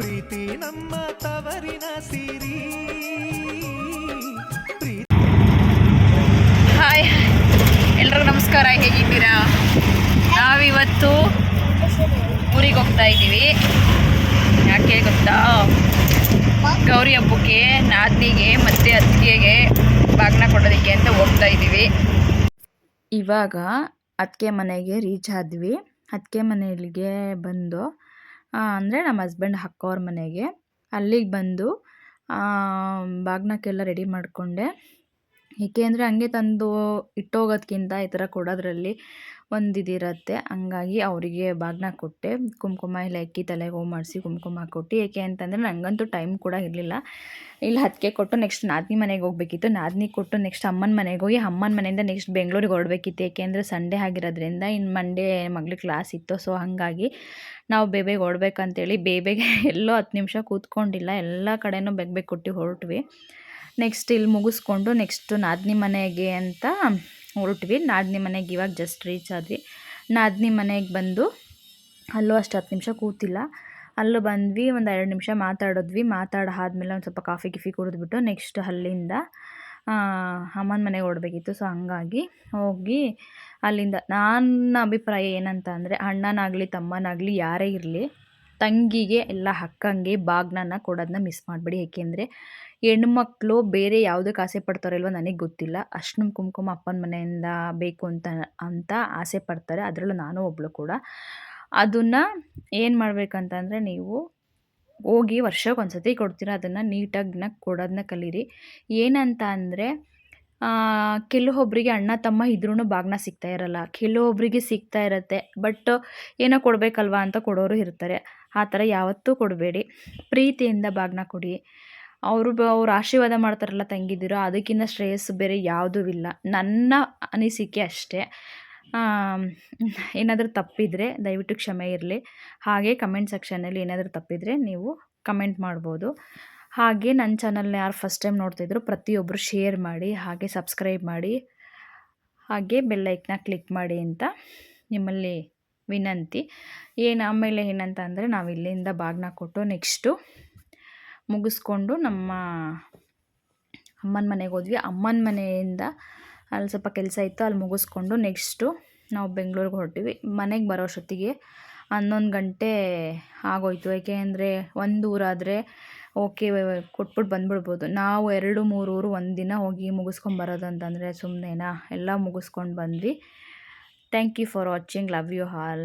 ಪ್ರೀತಿ ನಮ್ಮ ತವರಿನ ಸಿರಿ. ಹಾಯ್, ಎಲ್ರಿಗೂ ನಮಸ್ಕಾರ, ಹೇಗಿದ್ದೀರಾ? ನಾವಿವತ್ತು ಊರಿಗೆ ಹೋಗ್ತಾ ಇದ್ದೀವಿ. ಯಾಕೆ ಗೊತ್ತಾ? ಗೌರಿ ಹಬ್ಬಕ್ಕೆ, ನಾದಿನಿಗೆ, ಮತ್ತು ಅತ್ತಿಗೆಗೆ ಬಾಗ್ನ ಕೊಡೋದಕ್ಕೆ ಅಂತ ಹೋಗ್ತಾ ಇದ್ದೀವಿ. ಇವಾಗ ಅತ್ತಿಗೆ ಮನೆಗೆ ರೀಚ್ ಆದ್ವಿ. ಅತ್ತಿಗೆ ಮನೆಯಲ್ಲಿಗೆ ಬಂದು ಅಂದರೆ ನಮ್ಮ ಹಸ್ಬೆಂಡ್ ಅಕ್ಕವ್ರ ಮನೆಗೆ. ಅಲ್ಲಿಗೆ ಬಂದು ಬಾಗ್ನಕ್ಕೆಲ್ಲ ರೆಡಿ ಮಾಡಿಕೊಂಡೆ. ಏಕೆ ಅಂದರೆ ಹಂಗೆ ತಂದು ಇಟ್ಟೋಗೋದ್ಕಿಂತ ಈ ಥರ ಕೊಡೋದ್ರಲ್ಲಿ ಒಂದು ಇದಿರುತ್ತೆ ಹಂಗಾಗಿ ಅವರಿಗೆ ಬಾಗ್ನ ಕೊಟ್ಟೆ. ಕುಂಕುಮ ಎಲ್ಲ ಇಕ್ಕಿ ತಲೆಗೆ ಹೂ ಮಾಡಿಸಿ ಕುಂಕುಮ ಕೊಟ್ಟು. ಏಕೆ ಅಂತಂದರೆ ನನಗಂತೂ ಟೈಮ್ ಕೂಡ ಇರಲಿಲ್ಲ. ಇಲ್ಲಿ ಹತ್ತಿಗೆ ಕೊಟ್ಟು ನೆಕ್ಸ್ಟ್ ನಾದಿನಿ ಮನೆಗೆ ಹೋಗ್ಬೇಕಿತ್ತು. ನಾದಿನಿ ಕೊಟ್ಟು ನೆಕ್ಸ್ಟ್ ಅಮ್ಮನ ಮನೆಗೆ ಹೋಗಿ ಅಮ್ಮನ ಮನೆಯಿಂದ ನೆಕ್ಸ್ಟ್ ಬೆಂಗಳೂರಿಗೆ ಏಕೆ ಅಂದರೆ ಸಂಡೇ ಆಗಿರೋದ್ರಿಂದ ಇನ್ನು ಮಂಡೇ ಮಗಳಿಗೆ ಕ್ಲಾಸ್ ಇತ್ತು. ಸೊ ಹಾಗಾಗಿ ನಾವು ಬೇಬೇಗೆ ಹೊಡ್ಬೇಕಂತೇಳಿ ಬೇಬೇಗೆ ಎಲ್ಲೋ ಹತ್ತು ನಿಮಿಷ ಕೂತ್ಕೊಂಡಿಲ್ಲ. ಎಲ್ಲ ಕಡೆನೂ ಬೆಗ್ಬೇಕು ಬೇಗ ಕೊಟ್ಟು ಹೊರಟ್ವಿ. ನೆಕ್ಸ್ಟ್ ಇಲ್ಲಿ ಮುಗಿಸ್ಕೊಂಡು ನೆಕ್ಸ್ಟ್ ನಾದಿನಿ ಮನೆಗೆ ಅಂತ ಹೊರಟ್ವಿ ನಾದಿನಿ ಮನೆಗೆ ಇವಾಗ ಜಸ್ಟ್ ರೀಚ್ ಆದ್ವಿ. ನಾದಿನಿ ಮನೆಗೆ ಬಂದು ಅಲ್ಲೂ ಅಷ್ಟು ಹತ್ತು ನಿಮಿಷ ಕೂತಿಲ್ಲ. ಅಲ್ಲೂ ಬಂದ್ವಿ, ಒಂದು ಎರಡು ನಿಮಿಷ ಮಾತಾಡಿದ್ವಿ. ಮಾತಾಡಾದ್ಮೇಲೆ ಒಂದು ಸ್ವಲ್ಪ ಕಾಫಿ ಗಿಫಿ ಕುಡಿದ್ಬಿಟ್ಟು ನೆಕ್ಸ್ಟ್ ಅಲ್ಲಿಂದ ಅಮ್ಮನ ಮನೆಗೆ ಓಡಬೇಕಿತ್ತು. ಸೊ ಹಂಗಾಗಿ ಹೋಗಿ ಅಲ್ಲಿಂದ, ನನ್ನ ಅಭಿಪ್ರಾಯ ಏನಂತ ಅಂದರೆ ಅಣ್ಣನಾಗಲಿ, ತಮ್ಮನಾಗಲಿ ಯಾರೇ ಇರಲಿ ತಂಗಿಗೆ ಎಲ್ಲ ಅಕ್ಕಂಗೆ ಬಾಗ್ನನ ಕೊಡೋದನ್ನ ಮಿಸ್ ಮಾಡಬೇಡಿ. ಏಕೆಂದರೆ ಹೆಣ್ಮಕ್ಳು ಬೇರೆ ಯಾವುದಕ್ಕೆ ಆಸೆ ಪಡ್ತಾರೋ ಇಲ್ವೋ ನನಗೆ ಗೊತ್ತಿಲ್ಲ. ಅರ್ಶಿನ ಕುಂಕುಮ ಅಪ್ಪನ ಮನೆಯಿಂದ ಬೇಕು ಅಂತ ಅಂತ ಆಸೆ ಪಡ್ತಾರೆ. ಅದರಲ್ಲೂ ನಾನು ಒಬ್ಬಳು ಕೂಡ. ಅದನ್ನು ಏನು ಮಾಡಬೇಕಂತಂದರೆ ನೀವು ಹೋಗಿ ವರ್ಷಕ್ಕೆ ಒಂದು ಸತಿ ಕೊಡ್ತೀರ? ಅದನ್ನು ನೀಟಾಗಿ ಕೊಡೋದನ್ನ ಕಲೀರಿ. ಏನಂತ ಅಂದರೆ ಕೆಲವೊಬ್ಬರಿಗೆ ಅಣ್ಣ ತಮ್ಮ ಇದ್ರೂ ಭಾಗ್ನ ಸಿಗ್ತಾ ಇರಲ್ಲ. ಕೆಲವೊಬ್ಬರಿಗೆ ಸಿಗ್ತಾ ಇರತ್ತೆ. ಬಟ್ ಏನೋ ಕೊಡಬೇಕಲ್ವಾ ಅಂತ ಕೊಡೋರು ಇರ್ತಾರೆ. ಆ ಥರ ಯಾವತ್ತೂ ಕೊಡಬೇಡಿ. ಪ್ರೀತಿಯಿಂದ ಭಾಗ್ನ ಕೊಡಿ. ಅವರು ಅವ್ರು ಆಶೀರ್ವಾದ ಮಾಡ್ತಾರಲ್ಲ ತಂಗಿದಿರು, ಅದಕ್ಕಿಂತ ಶ್ರೇಯಸ್ಸು ಬೇರೆ ಯಾವುದೂ ಇಲ್ಲ. ನನ್ನ ಅನಿಸಿಕೆ ಅಷ್ಟೇ. ಏನಾದರೂ ತಪ್ಪಿದರೆ ದಯವಿಟ್ಟು ಕ್ಷಮೆ ಇರಲಿ. ಹಾಗೆ ಕಮೆಂಟ್ ಸೆಕ್ಷನಲ್ಲಿ ಏನಾದರೂ ತಪ್ಪಿದರೆ ನೀವು ಕಮೆಂಟ್ ಮಾಡ್ಬೋದು. ಹಾಗೆ ನನ್ನ ಚಾನಲ್ನ ಯಾರು ಫಸ್ಟ್ ಟೈಮ್ ನೋಡ್ತಿದ್ರು ಪ್ರತಿಯೊಬ್ಬರು ಶೇರ್ ಮಾಡಿ, ಹಾಗೆ ಸಬ್ಸ್ಕ್ರೈಬ್ ಮಾಡಿ, ಹಾಗೆ ಬೆಲ್ಲೈಕ್ನ ಕ್ಲಿಕ್ ಮಾಡಿ ಅಂತ ನಿಮ್ಮಲ್ಲಿ ವಿನಂತಿ. ಏನು ಆಮೇಲೆ ಏನಂತ ಅಂದರೆ ನಾವು ಇಲ್ಲಿಂದ ಬಾಗ್ನ ಕೊಟ್ಟು ನೆಕ್ಸ್ಟು ಮುಗಿಸ್ಕೊಂಡು ನಮ್ಮ ಅಮ್ಮನ ಮನೆಗೆ ಹೋದ್ವಿ. ಅಮ್ಮನ ಮನೆಯಿಂದ ಅಲ್ಲಿ ಸ್ವಲ್ಪ ಕೆಲಸ ಇತ್ತು ಅಲ್ಲಿ ಮುಗಿಸ್ಕೊಂಡು ನೆಕ್ಸ್ಟು ನಾವು ಬೆಂಗಳೂರಿಗೆ ಹೊರಟಿವಿ. ಮನೆಗೆ ಬರೋ ಅಷ್ಟೊತ್ತಿಗೆ ಹನ್ನೊಂದು ಗಂಟೆ ಆಗೋಯ್ತು. ಯಾಕೆ ಅಂದರೆ ಒಂದು ಊರಾದರೆ ಓಕೆ ಕೊಟ್ಬಿಟ್ಟು ಬಂದ್ಬಿಡ್ಬೋದು. ನಾವು ಎರಡು, ಮೂರು ಊರು ಒಂದಿನ ದಿನ ಹೋಗಿ ಮುಗಿಸ್ಕೊಂಬರೋದು ಅಂತಂದರೆ ಸುಮ್ಮನೆನಾ ಎಲ್ಲ ಮುಗಿಸ್ಕೊಂಡು ಬಂದ್ವಿ. Thank you for watching love you all